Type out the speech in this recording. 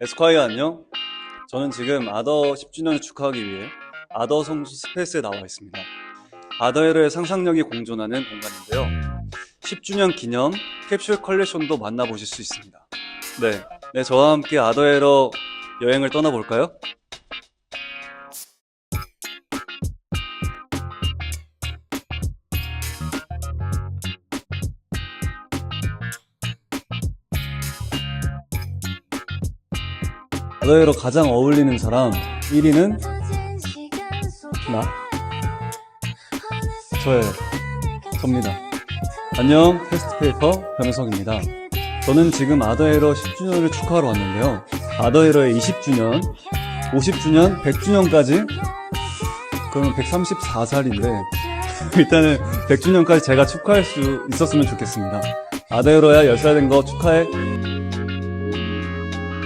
에스콰이어 안녕. 저는 지금 아더 10주년을 축하하기 위해 아더 성수 스페이스에 나와 있습니다. 아더에러의 상상력이 공존하는 공간인데요. 10주년 기념 캡슐 컬렉션도 만나보실 수 있습니다. 네, 네 저와 함께 아더에러 여행을 떠나볼까요? 아더에러 가장 어울리는 사람 1위는 나 저예요. 접니다. 안녕, 패스트페이퍼 변우석입니다. 저는 지금 아더에러 10주년을 축하하러 왔는데요. 아더에러의 20주년, 50주년, 100주년까지 그러면 134살인데 일단은 100주년까지 제가 축하할 수 있었으면 좋겠습니다. 아더에러야 10살 된 거 축하해.